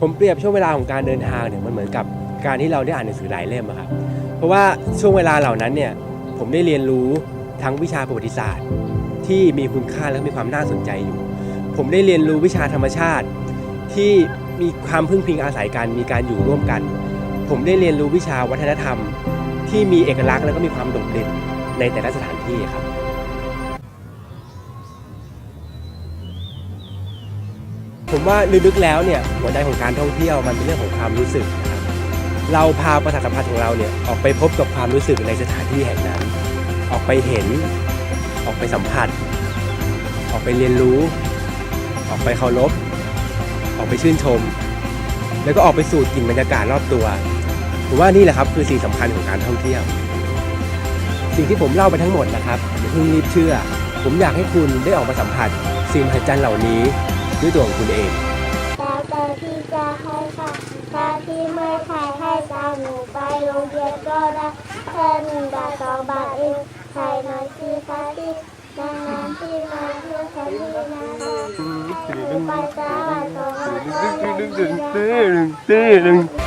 ผมเปรียบช่วงเวลาของการเดินทางเนี่ยมันเหมือนกับการที่เราได้อ่านหนังสือหลายเล่มอะครับเพราะว่าช่วงเวลาเหล่านั้นเนี่ยผมได้เรียนรู้ทั้งวิชาประวัติศาสตร์ ที่มีคุณค่าและมีความน่าสนใจอยู่ ผมได้เรียนรู้วิชาธรรมชาติ ที่มีความพึ่งพิงอาศัยกันมีการอยู่ร่วมกัน ผมได้เรียนรู้วิชาวัฒนธรรม ที่มีเอกลักษณ์และก็มีความโดดเด่นในแต่ละสถานที่ครับ ผมว่าลึกๆแล้วเนี่ยหัวใจของการท่องเที่ยวมันเป็นเรื่องของความรู้สึกนะครับเราพาประสาทสัมผัสของเราเนี่ยออกไปพบกับความรู้สึกในสถานที่แห่งนั้น ออกไปเห็น ออกไปสัมผัส ออกไปเรียนรู้ ออกไปเคารพ ออกไปชื่นชม แล้วก็ออกไปสูดกลิ่นบรรยากาศรอบตัวผมว่านี่แหละครับคือสิ่งสำคัญของการท่องเที่ยว สิ่งที่ผมเล่าไปทั้งหมดนะครับอย่าเพิ่งรีบเชื่อ ผมอยากให้คุณได้ออกมาสัมผัส สิ่งมหัศจรรย์เหล่านี้ ด้วยตัวของคุณเองแต่พี่จะให้ค่ะถ้าพี่ไม่ขายให้ตาหนูไปโรงเรียนก็ได้แค่หนึ่งบาทสองบาทเองใส่หน่อยสิคะพี่นานๆที่มาเพื่อฉันที่นะคะให้หนูไปจ้าบาทสองบาทก็ยังดีนะคะ